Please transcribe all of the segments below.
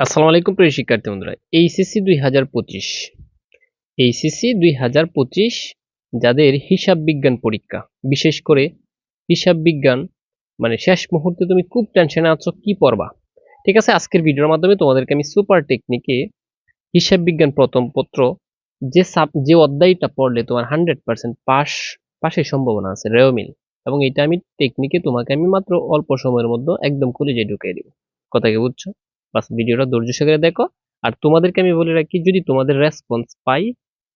আসসালামু আলাইকুম প্রিয় শিক্ষার্থী বন্ধুরা, এইচএসসি দুই হাজার পঁচিশ। এইচএসসি দুই হাজার পঁচিশ যাদের হিসাব বিজ্ঞান পরীক্ষা, বিশেষ করে হিসাব বিজ্ঞান মানে শেষ মুহূর্তে তুমি খুব টেনশনে আছো, কি পড়বা? ঠিক আছে, আজকের ভিডিওর মাধ্যমে তোমাদেরকে আমি সুপার টেকনিকে হিসাব বিজ্ঞান প্রথম পত্র, যে সাব যে অধ্যায়টা পড়লে তোমার হান্ড্রেড পার্সেন্ট পাস পাশের সম্ভাবনা আছে রেওমিল এবং এটা আমি টেকনিকে তোমাকে আমি মাত্র অল্প সময়ের মধ্যে একদম খুলে কলেজে ঢুকিয়ে দিব। কথা কি বুঝছ? বাস ভিডিওটা ধৈর্য সহকারে দেখো। আর তোমাদেরকে আমি বলে রাখি, যদি তোমাদের রেসপন্স পাই,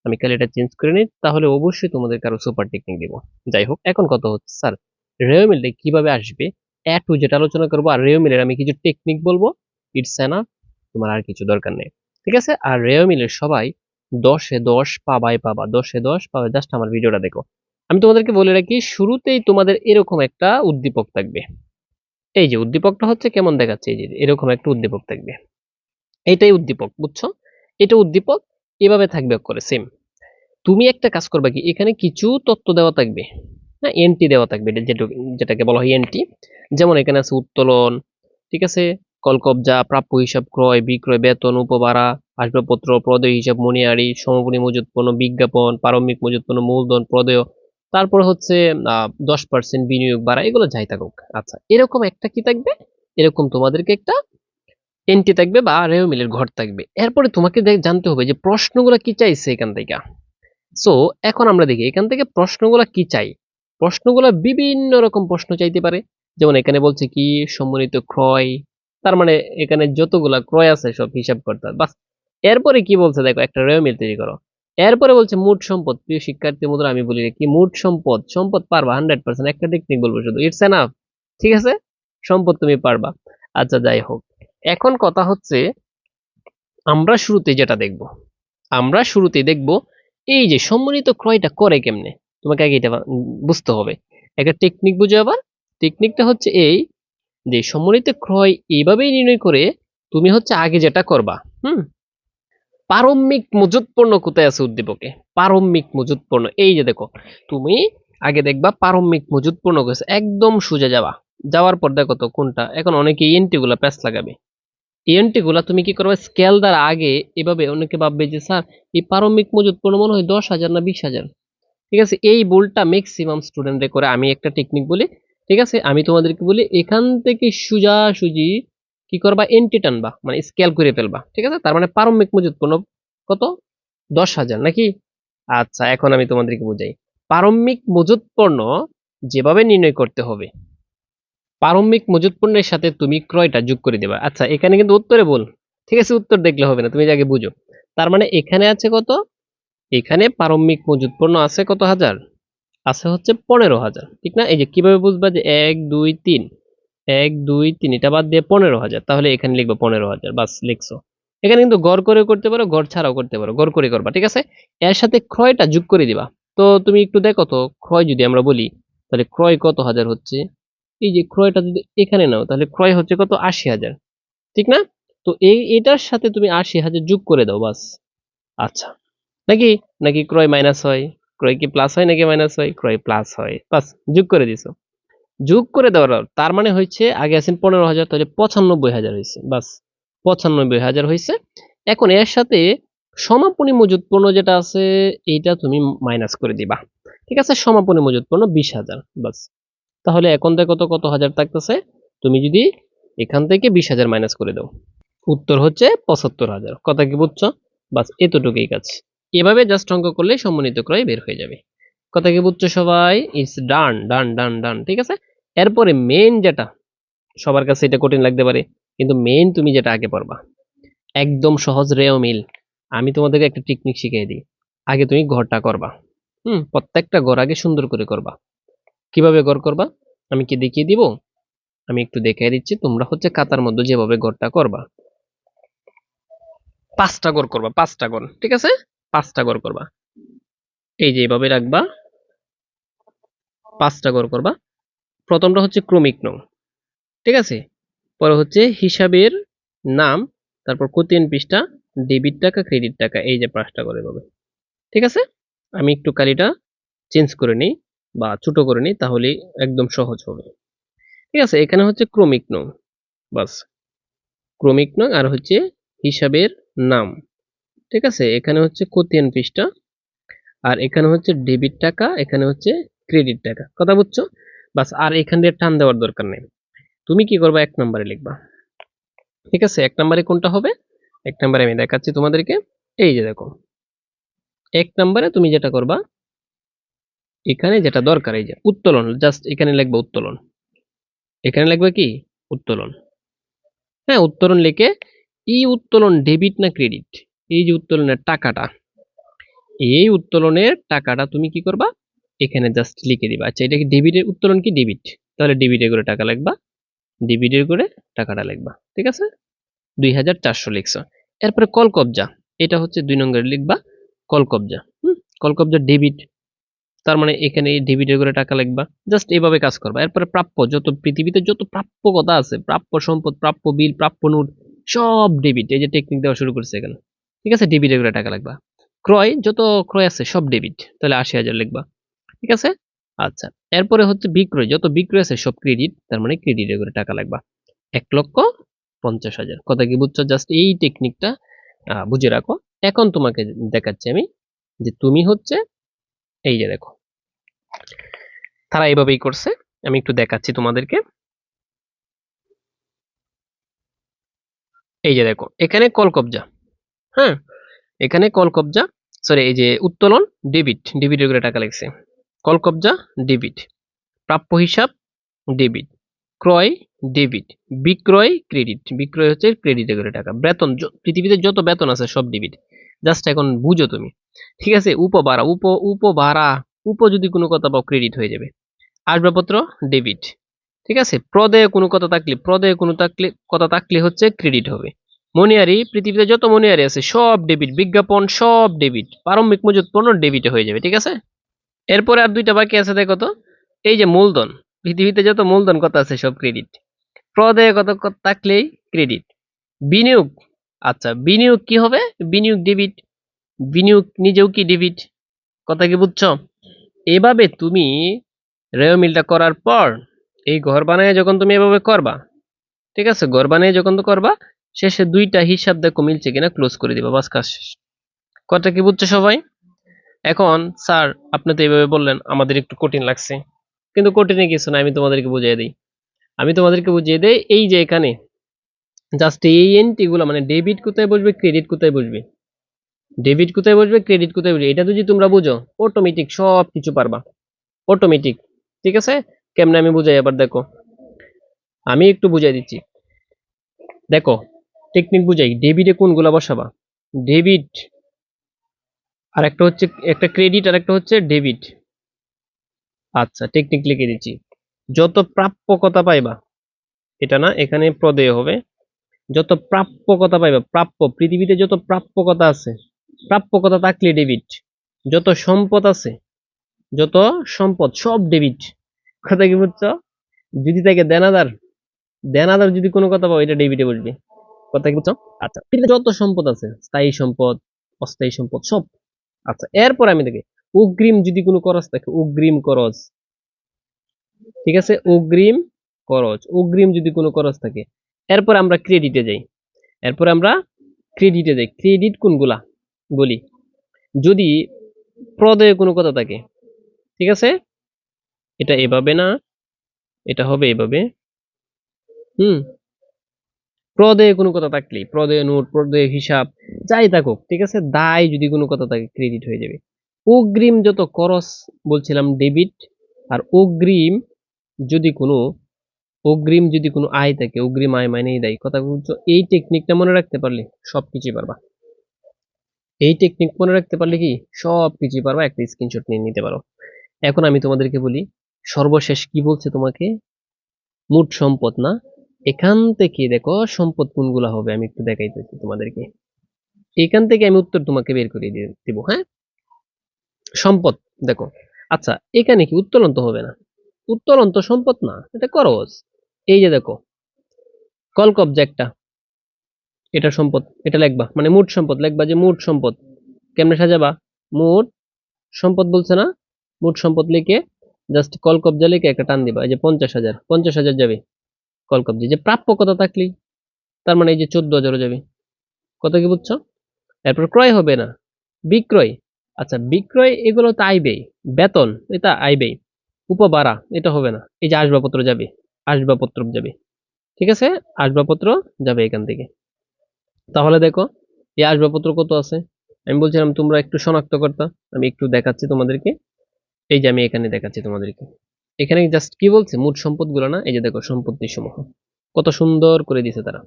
আমি কাল এটা চেঞ্জ করে নিই, তাহলে অবশ্যই তোমাদের কারও সুপার টেকনিক দিব। যাই হোক, এখন কথা হচ্ছে স্যার রেওমিলটা কীভাবে আসবে? এ টু যেটা আলোচনা করব, আর রেওমিলের আমি কিছু টেকনিক বলব। ইটস এনা তোমার আর কিছু দরকার নেই। ঠিক আছে? আর রেওমিলের সবাই দশে দশ পাবাই পাবা, দশে দশ পাবে জাস্ট আমার ভিডিওটা দেখো। আমি তোমাদেরকে বলে রাখি, শুরুতেই তোমাদের এরকম একটা উদ্দীপক থাকবে। এই যে উদ্দীপকটা হচ্ছে কেমন দেখাচ্ছে? এই যে এরকম একটা উদ্দীপক থাকবে। এটাই উদ্দীপক, বুঝছ? এটা উদ্দীপক, এভাবে থাকবে করে সেম তুমি একটা কাজ করবে কি? এখানে কিছু তথ্য দেওয়া থাকবে। হ্যাঁ এনটি দেওয়া থাকবে যেটাকে বলা হয় এনটি যেমন এখানে আছে উত্তোলন, ঠিক আছে? কলকবজা প্রাপ্য হিসাব ক্রয়, বিক্রয়, বেতন, উপভাড়া, আসবাবপত্র, প্রদেয় হিসাব, মনিয়ারি সমপনী মজুত বিজ্ঞাপন, প্রারম্ভিক মজুত মূলধন, প্রদেয় তারপর হচ্ছে দশ পার্সেন্ট বিনিয়োগ বাড়া, এগুলো যাই থাকুক। আচ্ছা এরকম একটা কি থাকবে? এরকম তোমাদেরকে একটা এন্ট্রি থাকবে বা রেও মিলের ঘর থাকবে। এরপরে তোমাকে জানতে হবে যে প্রশ্নগুলো কি চাইছে এখান থেকে। সো এখন আমরা দেখি, এখান থেকে প্রশ্নগুলো কি চাই? প্রশ্নগুলো বিভিন্ন রকম প্রশ্ন চাইতে পারে। যেমন এখানে বলছে কি, সম্মানিত ক্রয়, তার মানে এখানে যতগুলা ক্রয় আছে সব হিসাব করতে বাস, এরপরে কি বলছে দেখো, একটা রেও মিল তৈরি করো। এরপরে বলছে মোট সম্পদ। প্রিয় শিক্ষার্থী মুদ্রা আমি বলি কি, মোট সম্পদ সম্পদ পারবা হান্ড্রেড পার্সেন্ট একটা টেকনিক বলব শুধু। ইটস এনাফ ঠিক আছে? সম্পদ তুমি পারবা। আচ্ছা যাই হোক, এখন কথা হচ্ছে, আমরা শুরুতে যেটা দেখব, আমরা শুরুতেই দেখব, এই যে সম্মানিত ক্রয়টা করে কেমনে? তোমাকে আগে এটা বুঝতে হবে। একটা টেকনিক বুঝে আবার টেকনিকটা হচ্ছে এই যে সম্মানিত ক্রয় এইভাবেই নির্ণয় করে তুমি হচ্ছে আগে যেটা করবা, হুম? পারম্মিক মজুত পণ্য কোথায় আছে উদ্দীপকে? পারম্মিক মজুত পণ্য এই যে দেখো, তুমি আগে দেখবা পারম্মিক মজুত পণ্য করেছে একদম সোজা যাবা। যাওয়ার পর দেখো তো কোনটা, এখন অনেকে এনটি গুলা প্যাচ লাগাবে। এনটি গুলা তুমি কি করবে, স্কেল দ্বারা আগে এভাবে অনেকে ভাববে যে, স্যার, এই পারম্মিক মজুত পণ্য মনে হয় দশ হাজার না বিশ হাজার? ঠিক আছে, এই ভুলটা ম্যাক্সিমাম স্টুডেন্টদের করে আমি একটা টেকনিক বলি। ঠিক আছে, আমি তোমাদেরকে বলি, এখান থেকে সুজা সুজি কি করবা? এনটি টানবা মানে স্কেল করে ফেলবা, ঠিক আছে? তার মানে পারম্মিক মজুত পণ্য কত? দশ হাজার, নাকি? আচ্ছা এখন আমি তোমাদেরকে বুঝাই। পারম্মিক মজুত পণ্য যেভাবে নির্ণয় করতে হবে পারম্মিক মজুত পণ্যের সাথে তুমি ক্রয়টা যোগ করে দেবা। আচ্ছা এখানে কিন্তু উত্তরে বল, ঠিক আছে? উত্তর দেখলে হবে না, তুমি আগে বুঝো। তার মানে এখানে আছে কত? এখানে পারম্মিক মজুত পণ্য আছে কত হাজার? আছে হচ্ছে পনেরো হাজার, ঠিক না? এই যে কীভাবে বুঝবা যে এক, দুই, তিন? এক, দুই, তিন বাদ দিয়ে পনেরো হাজার। তাহলে এখানে লিখব পনেরো হাজার, বাস লিখছো। এখানে কিন্তু গড় করে করতে পারো, গড় ছাড়াও করতে পারো, গড় করে করবা, ঠিক আছে? এর সাথে ক্রয়টা যোগ করে দিবা। তো তুমি একটু দেখো তো ক্রয় যদি আমরা বলি, তাহলে ক্রয় কত হাজার হচ্ছে? এই যে ক্রয়টা যদি এখানে নাও, তাহলে ক্রয় হচ্ছে কত? আশি হাজার, ঠিক না? তো এই, এটার সাথে তুমি আশি হাজার যোগ করে দাও, বাস। আচ্ছা নাকি? নাকি ক্রয় মাইনাস হয়? ক্রয় কি প্লাস হয়, নাকি মাইনাস হয়? ক্রয় প্লাস হয়, বাস, যোগ করে দিছো। যোগ করে দেওয়ার তার মানে হচ্ছে আগে আছেন পনেরো হাজার, তাহলে পঁচানব্বই হাজার হয়েছে বাস, পঁচানব্বই হাজার হয়েছে এখন এর সাথে সমাপনী মজুত পণ্য যেটা আছে, এইটা তুমি মাইনাস করে দিবা। ঠিক আছে? সমাপনী মজুত পণ্য বিশ হাজার, বাস। তাহলে এখন দেখো তো কত হাজার থাকতেছে। তুমি যদি এখান থেকে বিশ হাজার মাইনাস করে দাও। উত্তর হচ্ছে পঁচাত্তর হাজার। কথা কি বুঝছ? বাস, এতটুকুই কাজ। এভাবে জাস্ট অঙ্ক করলে সম্মানিত ক্রয় বের হয়ে যাবে। কথা কি বুঝছ সবাই? ইটস ডান ডান ডান ডান ঠিক আছে? এরপরে মেন যেটা, সবার কাছে এটা কঠিন লাগতে পারে, কিন্তু মেন তুমি যেটা আগে পড়বা। একদম সহজ রেও মিল আমি তোমাদেরকে একটা টেকনিক শিখিয়ে দিই। আগে তুমি ঘরটা করবা। হুম, প্রত্যেকটা ঘর আগে সুন্দর করে করবা। কীভাবে ঘর করবা? আমি কি দেখিয়ে দিব? আমি একটু দেখিয়ে দিচ্ছি, তোমরা হচ্ছে কাতার মধ্যে যেভাবে ঘরটা করবা। পাঁচটা ঘর করবা, পাঁচটা ঘর, ঠিক আছে? পাঁচটা ঘর করবা। এই যে এইভাবে রাখবা। পাঁচটা ঘর করবা। প্রথমটা হচ্ছে ক্রমিক নং। ঠিক আছে? পরে হচ্ছে হিসাবের নাম, তারপর কতিন পৃষ্ঠা, ডেবিট টাকা, ক্রেডিট টাকা, এই যে পাঁচটা করে পাবে। ঠিক আছে? আমি একটু কালিটা চেঞ্জ করে নিই বা ছোট করে নিই, তাহলে একদম সহজ হবে। ঠিক আছে? এখানে হচ্ছে ক্রমিক নং। বাস। ক্রমিক নং আর হচ্ছে হিসাবের নাম। ঠিক আছে? এখানে হচ্ছে খতিয়ান পৃষ্ঠা। আর এখানে হচ্ছে ডেবিট টাকা, এখানে হচ্ছে ক্রেডিট টাকা। কথা বুঝছ? বাস আর এখান দিয়ে টান দেওয়ার দরকার নেই। তুমি কি করবা? এক নম্বরে লিখবা। ঠিক আছে? এক নম্বরে কোনটা হবে? এক নম্বরে আমি দেখাচ্ছি তোমাদেরকে। এই যে দেখো। এক নম্বরে তুমি যেটা করবা, এখানে যেটা দরকার, এই যে উত্তোলন জাস্ট এখানে লিখবে উত্তোলন। এখানে লিখবে কি? উত্তোলন। হ্যাঁ উত্তোলন লিখে এই উত্তোলন ডেবিট না ক্রেডিট এই যে উত্তোলনের টাকাটা, এই উত্তোলনের টাকাটা তুমি কি করবা? এখানে জাস্ট লিখে দিবা। আচ্ছা এটা কি ডেবিটের উত্তোলন কি? ডেবিট তাহলে ডেবিটের করে টাকা লিখবা। ডেবিটের করে টাকাটা লিখবা। ঠিক আছে? দুই হাজার চারশো লিখছো। এরপরে কল কবজা এটা হচ্ছে দুই নম্বরে লিখবা কল কবজা হুম? কল কবজা ডেবিট তার মানে এখানে ডেবিটের করে টাকা লিখবা। জাস্ট এভাবে কাজ করবা। এরপরে প্রাপ্য। যত পৃথিবীতে যত প্রাপ্য কথা আছে, প্রাপ্য সম্পদ, প্রাপ্য বিল, প্রাপ্য নোট, সব ডেবিট এই যে টেকনিক দেওয়া শুরু করছে এখানে। ঠিক আছে? ডেবিটের করে টাকা লাগবা ক্রয়, যত ক্রয় আছে, সব ডেবিট তাহলে আশি হাজার লিখবা। ঠিক আছে? আচ্ছা এরপরে হচ্ছে বিক্রয়। যত বিক্রয় আছে, সব ক্রেডিট তার মানে ক্রেডিটের করে টাকা লাগবা। এক লক্ষ পঞ্চাশ হাজার। কথা কি বুঝছ? জাস্ট এই টেকনিকটা বুঝে রাখো। এখন তোমাকে দেখাচ্ছি আমি যে তুমি হচ্ছে, এই যে দেখো। তারা এইভাবেই করছে। আমি একটু দেখাচ্ছি তোমাদেরকে। এই যে দেখো, এখানে কল কবজা। হ্যাঁ? এখানে কল কবজা সরি এই যে উত্তোলন ডেবিট ডেবিটের করে টাকা লাগছে। কল কবজা ডেবিট। প্রাপ্য হিসাব, ডেবিট। ক্রয়, ডেবিট। বিক্রয়, ক্রেডিট। বিক্রয় হচ্ছে ক্রেডিটে করে টাকা। বেতন পৃথিবীতে যত বেতন আছে সব ডেবিট। জাস্ট এখন বুঝো তুমি। ঠিক আছে? উপভাড়া, উপ উপভাড়া। উপ যদি কোনো কথা পাও, ক্রেডিট হয়ে যাবে। আসবাবপত্র, ডেবিট। ঠিক আছে? প্রদেয় কোনো কথা থাকলে প্রদেয় কোনো থাকলে, কথা থাকলে হচ্ছে ক্রেডিট হবে। মনিয়ারি, পৃথিবীতে যত মনিয়ারি আছে, সব ডেবিট। বিজ্ঞাপন, সব ডেবিট। প্রারম্ভিক মজুত পণ্য ডেবিটে হয়ে যাবে। ঠিক আছে? এরপরে আর দুইটা বাকি আছে, দেখো তো। এই যে মূলধন, পৃথিবীতে যত মূলধন কথা আছে, সব ক্রেডিট প্রদেয় কত কত থাকলেই ক্রেডিট বিনিয়োগ আচ্ছা বিনিয়োগ কি হবে? বিনিয়োগ ডেবিট বিনিয়োগ নিজেও কি ডেবিট কথা কি বুঝছ? এভাবে তুমি রেও মিলটা করার পর, এই ঘর বানায় যখন তুমি এভাবে করবা, ঠিক আছে? ঘর বানিয়ে যখন তো করবা, শেষে দুইটা হিসাব দেখো মিলছে কিনা ক্লোজ করে দিবা, বাস কাজ শেষ। কথা কি বুঝছ সবাই? এখন, স্যার, আপনি তো এইভাবে বললেন, আমাদের একটু কঠিন লাগছে। কিন্তু কঠিনে কিছু না, আমি তোমাদেরকে বুঝিয়ে দিই। আমি তোমাদেরকে বুঝিয়ে দেই, এই যে এখানে জাস্ট এই এন্ট্রি গুলো মানে ডেবিট কোথায় বসবে ক্রেডিট কোথায় বসবে? ডেবিট কোথায় বসবে ক্রেডিট কোথায় বসবে? এটা যদি তোমরা বুঝো অটোমেটিক সব কিছু পারবা। অটোমেটিক ঠিক আছে? কেমনে আমি বুঝাই এবার দেখো। আমি একটু বুঝাই দিচ্ছি। দেখো টেকনিক বুঝাই ডেবিটে কোনগুলা বসাবা? ডেবিট আর একটা হচ্ছে, একটা ক্রেডিট আর একটা হচ্ছে ডেবিট আচ্ছা টেকনিক লিখে দিচ্ছি। যত প্রাপ্যকতা পাইবা, এটা না এখানে প্রদেয় হবে, যত প্রাপ্যকতা পাইবা, প্রাপ্য, পৃথিবীতে যত প্রাপ্যকতা আছে, প্রাপ্যকতা থাকলে ডেবিট যত সম্পদ আছে, যত সম্পদ, সব ডেবিট কথা কি বুঝছ? যদি তাকে দেনাদার দেনাদার যদি কোনো কথা পাও, এটা ডেবিটে বসবে। কথা কি বুঝছ? আচ্ছা যত সম্পদ আছে, স্থায়ী সম্পদ, অস্থায়ী সম্পদ, সব। আচ্ছা এরপর আমি দেখি অগ্রিম যদি কোনো খরচ থাকে অগ্রিম খরচ ঠিক আছে? অগ্রিম খরচ অগ্রিম যদি কোনো খরচ থাকে। এরপর আমরা ক্রেডিটে যাই। এরপর আমরা ক্রেডিটে যাই। ক্রেডিট কোনগুলা? বলি, যদি প্রদেয় কোনো কথা থাকে, ঠিক আছে? এটা এভাবে না, এটা হবে এভাবে। হুম, প্রদেয় কোনো কথা থাকলেই, প্রদেয় নোট, প্রদেয় হিসাব যাই থাকুক, ঠিক আছে? দায় যদি কোনো কথা থাকে ক্রেডিট হয়ে যাবে। অগ্রিম যত খরচ বলছিলাম ডেবিট আর অগ্রিম যদি কোনো, অগ্রিম যদি কোনো আয় থাকে, অগ্রিম আয় মানেই দেয়। কথা বলছো, এই টেকনিকটা মনে রাখতে পারলে সব কিছুই পারবা। এই টেকনিক মনে রাখতে পারলে কি? সব কিছুই পারবা, একটা স্ক্রিনশট নিয়ে নিতে পারো। এখন আমি তোমাদেরকে বলি, সর্বশেষ কি বলছে তোমাকে? মোট সম্পদ না? এখান থেকে দেখো সম্পদ কোনগুলা হবে, আমি একটু দেখাইতেছি তোমাদেরকে। এখান থেকে আমি উত্তর তোমাকে বের করে দিয়ে দিব হ্যাঁ? সম্পদ, দেখো। আচ্ছা এখানে কি উত্তোলন তো হবে না। উত্তোলন তো সম্পদ না, এটা খরচ। এই যে দেখো কল কবজা একটা, এটা সম্পদ, এটা লেখবা মানে মোট সম্পদ, লিখবা যে মোট সম্পদ। কেমনে সাজাবা? মোট সম্পদ বলছে না, মোট সম্পদ লিখে জাস্ট কল কবজা লিখে একটা টান দিবা, এই যে পঞ্চাশ হাজার পঞ্চাশ হাজার যাবে কল যে প্রাপ্য কত থাকলেই তার মানে এই যে চোদ্দ হাজারও যাবে। কত কি বুঝছ? এরপর ক্রয় হবে না। বিক্রয় আচ্ছা বিক্রয় এগুলো তো আইবেই। বেতন, এটা ব্যয় উপবাড়া এটা হবে না। এই যে আসবাবপত্র যাবে আসবাবপত্র যাবে। ঠিক আছে? আসবাবপত্র যাবে এখান থেকে। তাহলে দেখো, এই আসবাবপত্র কত আছে? আমি বলছিলাম তোমরা একটু শনাক্ত করতা, আমি একটু দেখাচ্ছি তোমাদেরকে। এই যে আমি এখানে দেখাচ্ছি তোমাদেরকে। এখানে জাস্ট কি বলছে? মোট সম্পদগুলো না? এই যে দেখো সম্পত্তি সমূহ কত সুন্দর করে দিছে তারা।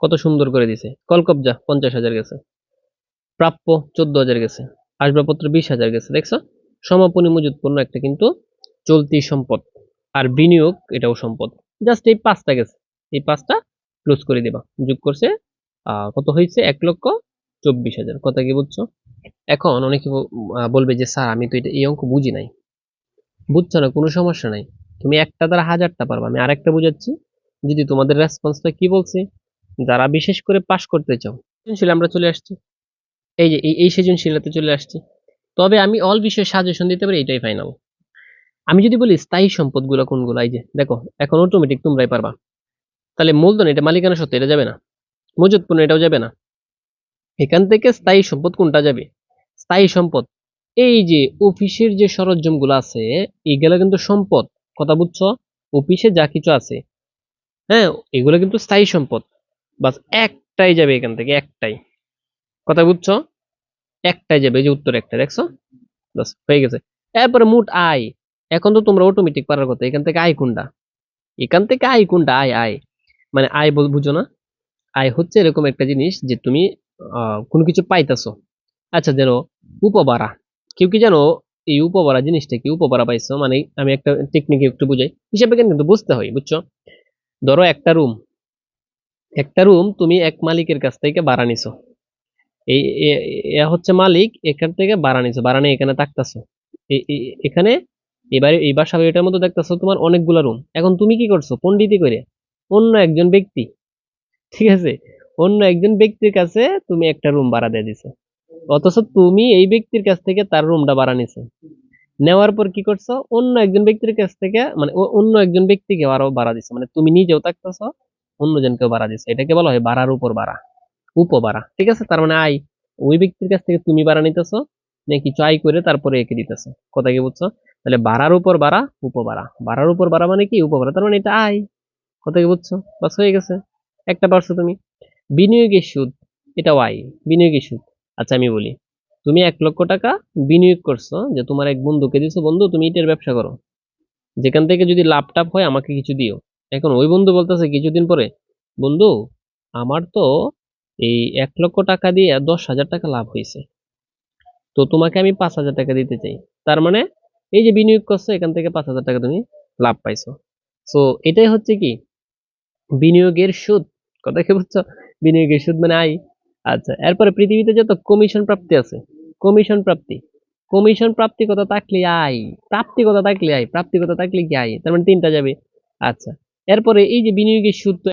কত সুন্দর করে দিছে। কলকবজা পঞ্চাশ হাজার গেছে। প্রাপ্য চোদ্দ হাজার গেছে। আসবাবপত্র বিশ হাজার গেছে। দেখছ? সমাপনী মজুত পণ্য একটা কিন্তু চলতি সম্পদ। আর বিনিয়োগ এটাও সম্পদ। জাস্ট এই পাঁচটা গেছে। এই পাঁচটা ক্লোজ করে দিবা। যোগ করছে কত হয়েছে? এক লক্ষ চব্বিশ হাজার। কথা কি বুঝছ? এখন অনেকে বলবে যে, স্যার, আমি তো এটা, এই অঙ্ক বুঝি নাই। বুঝছ না? কোনো সমস্যা নাই। তুমি একটা দ্বারা হাজারটা পারবা। আমি আরেকটা বুঝাচ্ছি। যদি তোমাদের রেসপন্সটা কি বলছে? যারা বিশেষ করে পাশ করতে চাও, সৃজনশীল আমরা চলে আসছি। এই যে, এই- সৃজনশীলতাতে চলে আসছি। তবে আমি অল বিষয়ে সাজেশন দিতে পারি, এটাই ফাইনাল আমি যদি বলি স্থায়ী সম্পদগুলো কোনগুলো? এই যে, দেখো, এখন অটোমেটিক তোমরাই পারবা। তাহলে মূলধন এটা মালিকানা সত্ত্বে এটা যাবে না। মজুত পণ্য এটাও যাবে না। এখান থেকে স্থায়ী সম্পদ কোনটা যাবে? স্থায়ী সম্পদ। এই যে, অফিসের যে সরঞ্জামগুলো আছে এইগুলা কিন্তু সম্পদ। কথা বুঝছ? অফিসে যা কিছু আছে। হ্যাঁ এগুলো কিন্তু স্থায়ী সম্পদ। বাস একটাই যাবে এখান থেকে, একটাই। কথা বুঝছ? একটাই যাবে যে উত্তর একটা, দেখছ? বাস, হয়ে গেছে। এরপরে মোট আয়। এখন তো তোমরা অটোমেটিক পারার কথা, এখান থেকে আয় কোনটা? এখান থেকে আয় কোনটা? আয় আয়। মানে আয় বল- বুঝো না? আয় হচ্ছে এরকম একটা জিনিস যে তুমি কোনো কিছু পাইতেছো। আচ্ছা যেন উপবারা কেউ কি জানো, এই উপবারা জিনিসটা কি? উপবারা পাইছো? মানে আমি একটা টেকনিক একটু বুঝাই। হিসাবে কিন্তু বুঝতে হয়, বুঝছ? ধরো একটা রুম একটা রুম তুমি এক মালিকের কাছ থেকে ভাড়া নিছো। এই হচ্ছে মালিক, এখান থেকে ভাড়া নিছো, ভাড়া নিয়ে এখানে থাকতেছো। এখানে এবারে, এই বাসা বাড়িটার মধ্যে দেখতেছো তোমার অনেকগুলা রুম এখন তুমি কি করছ? পন্ডিতি করে অন্য একজন ব্যক্তি, ঠিক আছে? অন্য একজন ব্যক্তির কাছে তুমি একটা রুম ভাড়া দিয়ে দিছো। অথচ তুমি এই ব্যক্তির কাছ থেকে তার রুমটা ভাড়া নিছো। নেওয়ার পর কি করছ? অন্য একজন ব্যক্তির কাছ থেকে মানে অন্য একজন ব্যক্তিকে আরও ভাড়া দিছো। মানে তুমি নিজেও থাকতেছো অন্যজনকেও ভাড়া দিছো। এটাকে বলা হয় ভাড়ার উপর ভাড়া উপভাড়া ঠিক আছে? তার মানে আয়, ওই ব্যক্তির কাছ থেকে তুমি ভাড়া নিতেছো কিছু আয় করে তারপরে একে দিতেছো। কথা কি বুঝছ? তাহলে ভাড়ার উপর ভাড়া উপভাড়া ভাড়ার উপর ভাড়া মানে কি? উপভাড়া তার মানে এটা আয়। কথা কি বুঝছ? বাস হয়ে গেছে। একটা পারছ তুমি। বিনিয়োগের সুদ, এটাও আয়। বিনিয়োগের সুদ। আচ্ছা আমি বলি। তুমি এক লক্ষ টাকা বিনিয়োগ করছ যে তোমার এক বন্ধুকে দিছো। বন্ধু, তুমি ইটের ব্যবসা করো। যেখান থেকে যদি লাভ টাভ হয়, আমাকে কিছু দিও। এখন ওই বন্ধু বলতেছে, কিছুদিন পরে, বন্ধু, আমার তো এই এক লক্ষ টাকা দিয়ে দশ হাজার টাকা লাভ হয়েছে। তো তোমাকে আমি পাঁচ হাজার টাকা দিতে চাই। তার মানে এই যে বিনিয়োগ করছ, এখান থেকে পাঁচ হাজার টাকা তুমি লাভ পাইছো। সো এটাই হচ্ছে কি? বিনিয়োগের সুদ। কথা কি বুঝছ? বিনিয়োগের সুদ মানে আয়। আচ্ছা এরপরে পৃথিবীতে যত কমিশন প্রাপ্তি আছে, কমিশন প্রাপ্তি। কমিশন প্রাপ্তি কথা থাকলে আয়। প্রাপ্তি কথা থাকলে আয়। প্রাপ্তি কথা থাকলে কি আয়? তার মানে তিনটা যাবে। আচ্ছা এরপরে এই যে বিনিয়োগের সুদ